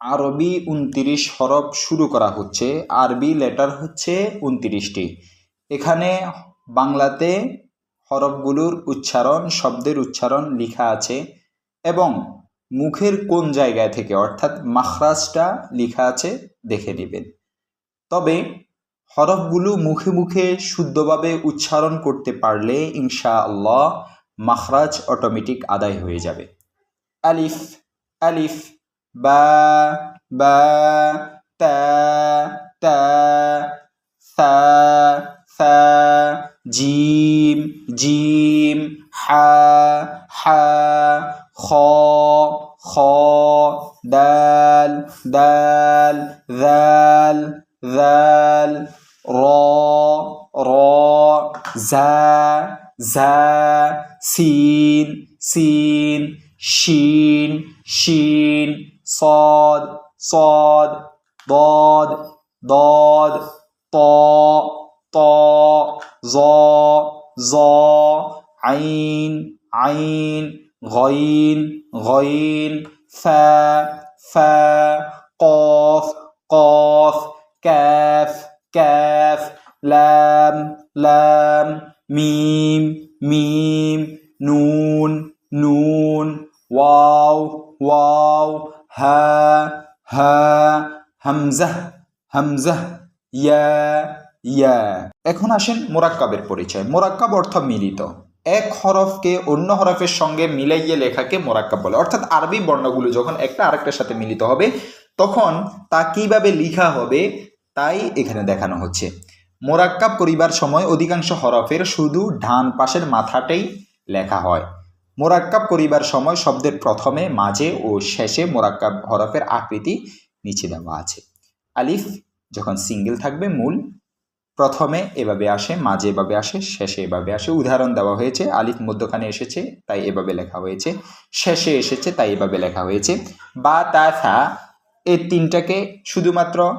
আরবি উনতিরিশ হরফ শুরু করা হচ্ছে, আরবি লেটার হচ্ছে উনতিরিশটি। এখানে বাংলাতে হরফগুলোর উচ্চারণ, শব্দের উচ্চারণ লেখা আছে এবং মুখের কোন জায়গায় থেকে, অর্থাৎ মাখরাজটা লেখা আছে, দেখে নেবেন। তবে হরফগুলো মুখে মুখে শুদ্ধভাবে উচ্চারণ করতে পারলে ইনশা আল্লাহ মাখরাজ অটোমেটিক আদায় হয়ে যাবে। আলিফ আলিফ বা বা, তা তা, সা সা, জিম জিম, হা হা, খ খ, দাল দাল দাল দাল র র, জা জা, সিন সিন, শিন শিন صاد صاد ضاد ضاد طاء طاء ظا ظا عين عين غين غين فا فا قاف قاف كاف كاف لام لام ميم ميم نون نون واو واو হা হা হামজাহ হামজাহ ইয়া ইয়া এখন আসেন মোরাক্কাবের পরিচয়। মোরাক্কাব অর্থ মিলিত। এক হরফকে অন্য হরফের সঙ্গে মিলাইয়ে লেখাকে মোরাক্কাব বলে। অর্থাৎ আরবি বর্ণগুলো যখন একটা আরেকটার সাথে মিলিত হবে, তখন তা কীভাবে লিখা হবে, তাই এখানে দেখানো হচ্ছে। মোরাক্কাব করিবার সময় অধিকাংশ হরফের শুধু ডান পাশের মাথাটাই লেখা হয়। মোরাক্কাব করিবার সময় শব্দের প্রথমে, মাঝে ও শেষে মোরাক্কাব হরফের আকৃতি নিচে দেওয়া আছে। আলিফ যখন সিঙ্গেল থাকবে, মূল প্রথমে এভাবে আসে, মাঝে এভাবে আসে, শেষে এভাবে আসে। উদাহরণ দেওয়া হয়েছে, আলিফ মধ্যখানে এসেছে, তাই এভাবে লেখা হয়েছে। শেষে এসেছে, তাই এভাবে লেখা হয়েছে। বা, তা, থা এই তিনটাকে শুধুমাত্র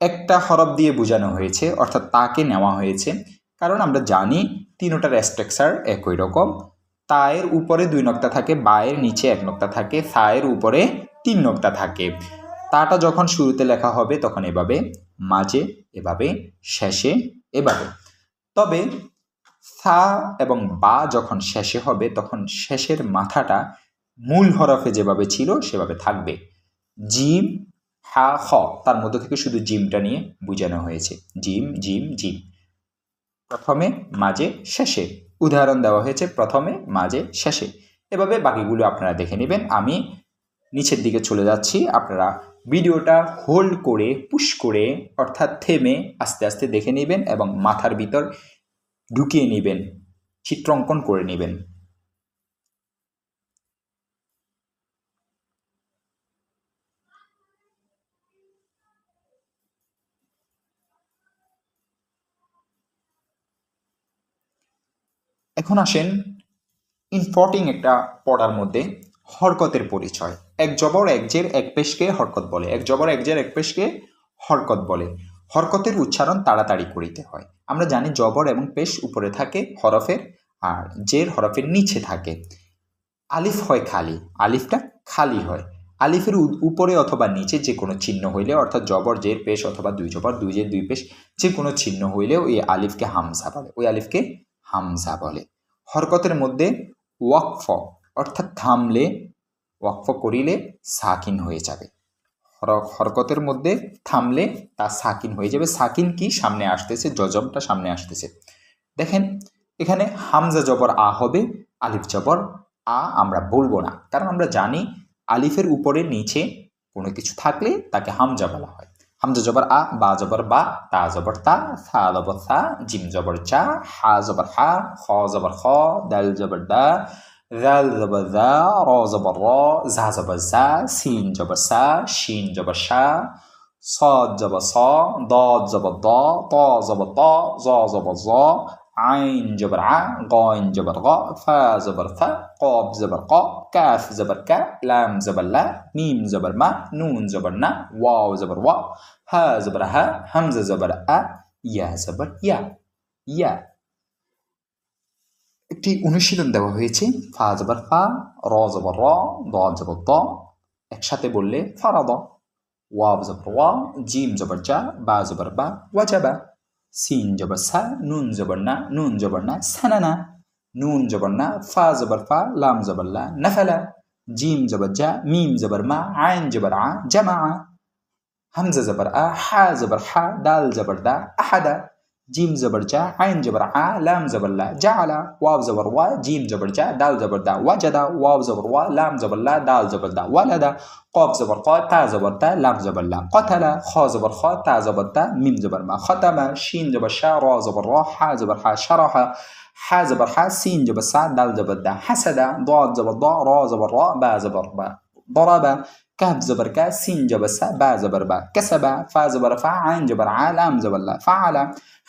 একটা হরফ দিয়ে বোঝানো হয়েছে, অর্থাৎ তাকে নেওয়া হয়েছে। কারণ আমরা জানি, তিনোটার স্ট্রাকচার একই রকম। তায়ের উপরে দুই নক্তা থাকে, বায়ের নিচে এক নক্তা থাকে, সায়ের উপরে তিন নক্তা থাকে। তাটা যখন শুরুতে লেখা হবে, তখন এভাবে, মাঝে, এভাবে, শেষে, এভাবে। তবে সা এবং বা যখন শেষে হবে, তখন শেষের মাথাটা মূল হরফে যেভাবে ছিল, সেভাবে থাকবে। জিম, হা হ তার মধ্যে থেকে শুধু জিমটা নিয়ে বোঝানো হয়েছে। Gym gym gym. প্রথমে, মাঝে, শেষে। উদাহরণ দেওয়া হয়েছে প্রথমে, মাঝে, শেষে। এভাবে বাকিগুলো আপনারা দেখে নেবেন। আমি নিচের দিকে চলে যাচ্ছি। আপনারা ভিডিওটা হোল্ড করে, পুশ করে, অর্থাৎ থেমে, আস্তে আস্তে দেখে নেবেন এবং মাথার ভিতর ঢুকিয়ে নেবেন, চিত্রাঙ্কন করে নেবেন। এখন আসেন ইম্পর্টিং একটা পড়ার মধ্যে হরকতের পরিচয়। এক জবর, এক জের, এক পেশকে হরকত বলে। এক জবর, এক জের, এক পেশকে হরকত বলে। হরকতের উচ্চারণ তাড়াতাড়ি করিতে হয়। আমরা জানি জবর এবং পেশ উপরে থাকে হরফের আর জের হরফের নিচে থাকে। আলিফ হয় খালি। আলিফটা খালি হয়। আলিফের উপরে অথবা নিচে যে কোনো চিহ্ন হইলে, অর্থাৎ জবর, জের, পেশ অথবা দুই জবর, দুই জের, দুই পেশ যে কোনো চিহ্ন হইলে ওই আলিফকে হামজা বলে। ওই আলিফকে হামজা বলে। হরকতের মধ্যে ওয়াকফ, অর্থাৎ থামলে, ওয়াকফ করিলে সাকিন হয়ে যাবে। হরকতের মধ্যে থামলে তা সাকিন হয়ে যাবে। সাকিন কি? সামনে আসতেছে জজমটা সামনে আসতেছে। দেখেন, এখানে হামজা জবর আ হবে, আলিফ জবর আ আমরা বলব না। কারণ আমরা জানি আলিফের উপরে, নিচে কোনো কিছু থাকলে তাকে হামজা বলা হয়। হামজা জবর আ বা জবর বা তা জবর তা সা জবর সা জিম জবর চা হা জবর হা খ জবর খ দাল জবর দা জাল জবর জা র জবর র জা জবর জা সিন জবর সা শিন জবর শা صاد জবর স ضاد জবর দ ত জবর ত জ জবর জ عين جبر ع غين جبر غاء فا زبر فا قاب زبر قا كاف زبر كا لام زبر لا ميم زبر ما نون زبر نا واو زبر وا ها زبر ها همزة زبر أ يا زبر يا يا একটি অনুশীলন দেওয়া হয়েছে ফা জবর ফা র জবর র দ জবর দ একসাথে বললে ফারাদ ওয়াব জবর ওয়া জিম জবর জা বা জবর বা ওয়াজাবা সিন জবর সা নুন জবর না নুন জবর না সানানা নুন জবর না ফা জবর ফা লাম জবর লা নাফালা জিম জবর জা মিম জবর মা আইন জবর আ জামা হামজা জবর আ হা জবর হা দাল জবর দা আহাদা جيم زبر جا عين جبر ع لام زبر لا جعل واو زبر وا جيم زبر جا دال زبر دا وجد واو زبر وا لام زبر لا دال زبر دا ولد قاف زبر قا تا زبر تا لام زبر لا قتل خا زبر خا تا زبر تا ميم زبر ما ختم شين زبر شا را زبر را ح زبر ح شرح ح زبر ح سين زبر سا دال زبر دا حسد ضاد زبر ضا را زبر را با زبر با ضرب كهف زبر كا سين جبر سا با زبر با كسب فا زبر فا عين جبر ع لام زبر لا فعل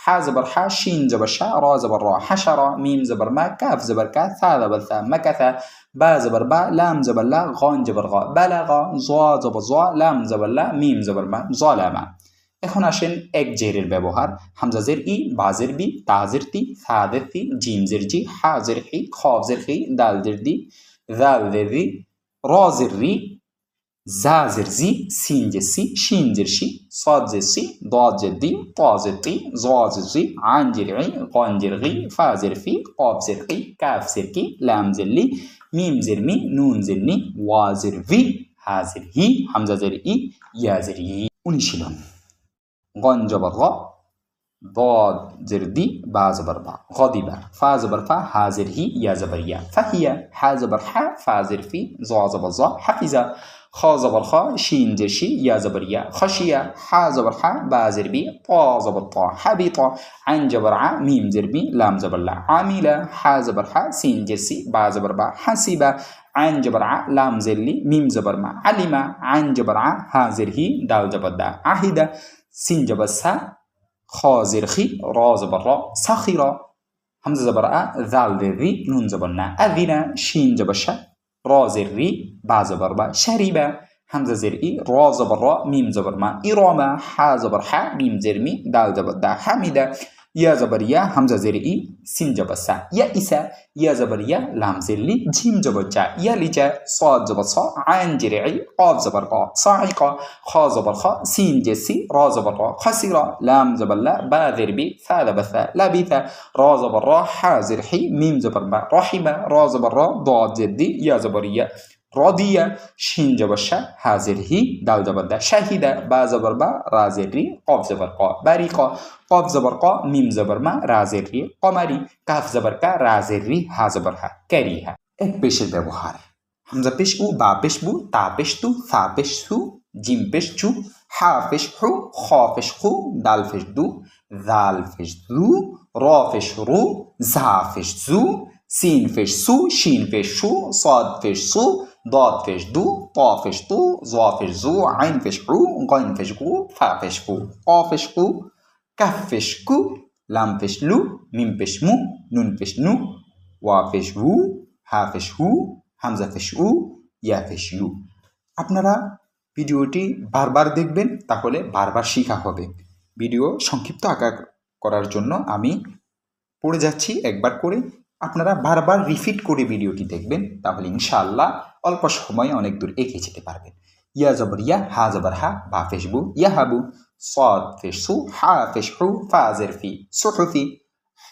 ح زبر ح شين زبر شا را زبر را حشر ميم زبر ما كاف زبر كا ثا زبر ثا مكث با زبر با لام زبر لا غان زبر غا بلغ ظا زبر ظا لام زبر لا ميم زبر ما ظلم এখন আসেন এক জেরের ব্যবহার হামজাজের ই বাজের বি তাজের তি সাদের তি জিমজের জি হাজের হি খবজের হি দালদের দি জালদের রি রজের রি زازر زي سينجر سي شينجر شي صادزر سي ضادزر دي طازر طي زوازر زي عنجر عي غانجر غي فازر في قابزر قي كافزر كي لامزر لي ميمزر مي نونزر ني وازر في هازر هي همزة زر إي يازر يي ونشيلون غنج برغا ضاد زر دي باز بربا غادي بر فاز برفا هازر هي يازبر يا فهي حازبر حا فازر في زوازبر زا حفظة খ জবর খ শিন জের শি ইয়া জবর ইয়া খশিয়া হা জবর হা বা জের বি ত জবর ত হাবি ত আইন জবর আ মিম জের বি লাম জবর লা আমিলা হা জবর হা সিন জের সি বা জবর বা হাসিবা আইন জবর আ লাম জের লি মিম জবর মা আলিমা আইন জবর আ হা জের হি দাল জবর দা আহিদা সিন জবর সা খ জের খি র জবর র সাখিরা হামজা জবর আ জাল জের রি নুন জবর না আদিনা শিন را زر ري با زبر با شرب همزة زر إي را زبر را ميم زبر ما إرامة حا زبر حا ميم زر مي دال زبر دا حمد يا زبر يا همزة زر إي سين جبر سا. يا إسا يا زبر يا لام زر لي جيم جبر جا. يا لجا صاد زبر صا. عين جرعي قاف زبر قا. صاعقة خا زبر خا. سين جسي را زبر را. خسرة لام زبر لا. با زر بي ثا زبر ثا. لبث را زبر را. حا زر حي. ميم زبر ما. رحمة را زبر را. ضاد زر دي يا زبر يا رضية شين جبر شا حاضر هي دال زبر دا شهيدة با زبر با رازر ري قاف زبر قا بريقة قاف زبر قا ميم زبر ما رازر ري قمري কাফ জবর কা রাজের রি হা জবর হা ক্যারিহা এক পেশের ব্যবহার হামজা পেশ উ বা পেশ বু তা পেশ তু ফা পেশ সু জিম পেশ চু হা পেশ হু খ পেশ হু দাল পেশ দু জাল পেশ দু র পেশ রু জা পেশ জু সিন পেশ সু শিন পেশ সু صاد পেশ সু ضاد পেশ দু ط পেশ তু জ পেশ জু আইন পেশ উ গইন পেশ গু ফা পেশ কু ক পেশ কু কাফ পেশ কু লাম পেশ লু মিম পেশ মু নুন পেশ নু ওয়া পেশ হু হা পেশ হু হামজা পেশ উ ইয়া পেশ ইউ আপনারা ভিডিওটি বারবার দেখবেন তাহলে বারবার শেখা হবে ভিডিও সংক্ষিপ্ত আকার করার জন্য আমি পড়ে যাচ্ছি একবার করে আপনারা বারবার রিপিট করে ভিডিওটি দেখবেন, তাহলে ইনশাআল্লাহ অল্প সময়ে অনেক দূর এগিয়ে যেতে পারবেন। ইয়া জবর ইয়া, হা জবর হা, বা ফেসবু, ইয়া হাবু, সদ ফেসু হা ফেসহু ফাজের ফি, সুহফি,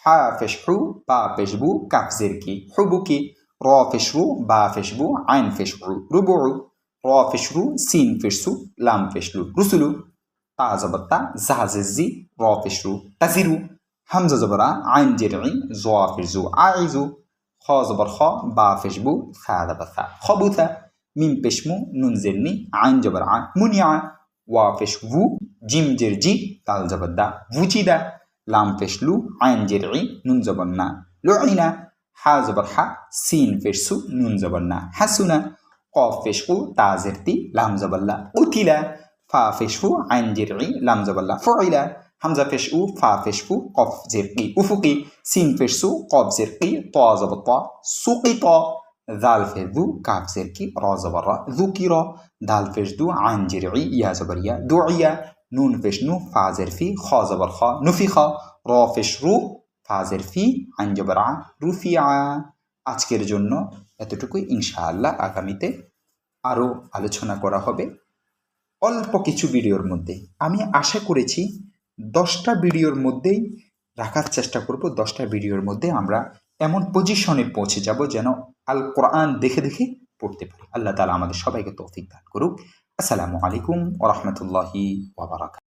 হা ফেসহু বা ফেসবু কাফজের কি হুবুকি র ফেসরু বা ফেসবু, আইন ফেসরু রুবরু র ফেসরু সিন ফেসু লাম ফেসলু রুসুলু, তা জবর তা জাহাজেজি র ফেসরু তাজিরু। হামজা জবরা আইন জেরি জোয়াফিজু আইজু খ জবর খ বা ফেসবু ফা দাবা ফা খবুথা মিম পেশমু নুন জেরনি আইন জবর আ মুনিয়া ওয়া পেশ জিম জের জি তাল জবর দা ভুচিদা লাম পেশ আইন জের ই নুন জবর না লুইনা হা জবর হা সিন পেশ সু নুন জবর না হাসুনা কফ পেশ কু তা জের তি লাম জবর লা উতিলা ফা পেশ আইন জের ই লাম জবর লা ফুইলা হামজা পেশ উ, ফা পেশ কফ জের কি উফুকি সিন ফেস সু, কফ জের কি ত জব ত সুকি ত, দাল ফেস দু, কাফ জের কি, র জবর র, দু কি র, দাল ফেস দু আইন জের ই, ইয়া জবর ইয়া, দু ইয়া, নুন ফেস নু, ফা জের ফি, খ জবর খ নুফি খ, র ফেস রু, ফা জের ফি আইন জবর আ রুফি আ। আজকের জন্য এতটুকুই, ইনশাআল্লাহ আগামীতে আরও আলোচনা করা হবে। অল্প কিছু ভিডিওর মধ্যে। আমি আশা করেছি দশটা ভিডিওর মধ্যেই রাখার চেষ্টা করব, দশটা ভিডিওর মধ্যে আমরা এমন পজিশনে পৌঁছে যাব যেন আল কোরআন দেখে দেখে পড়তে পারি। আল্লাহ তালা আমাদের সবাইকে তৌফিক দান করুক। আসসালামু আলাইকুম ওরহমতুল্লাহি ওবরাকাত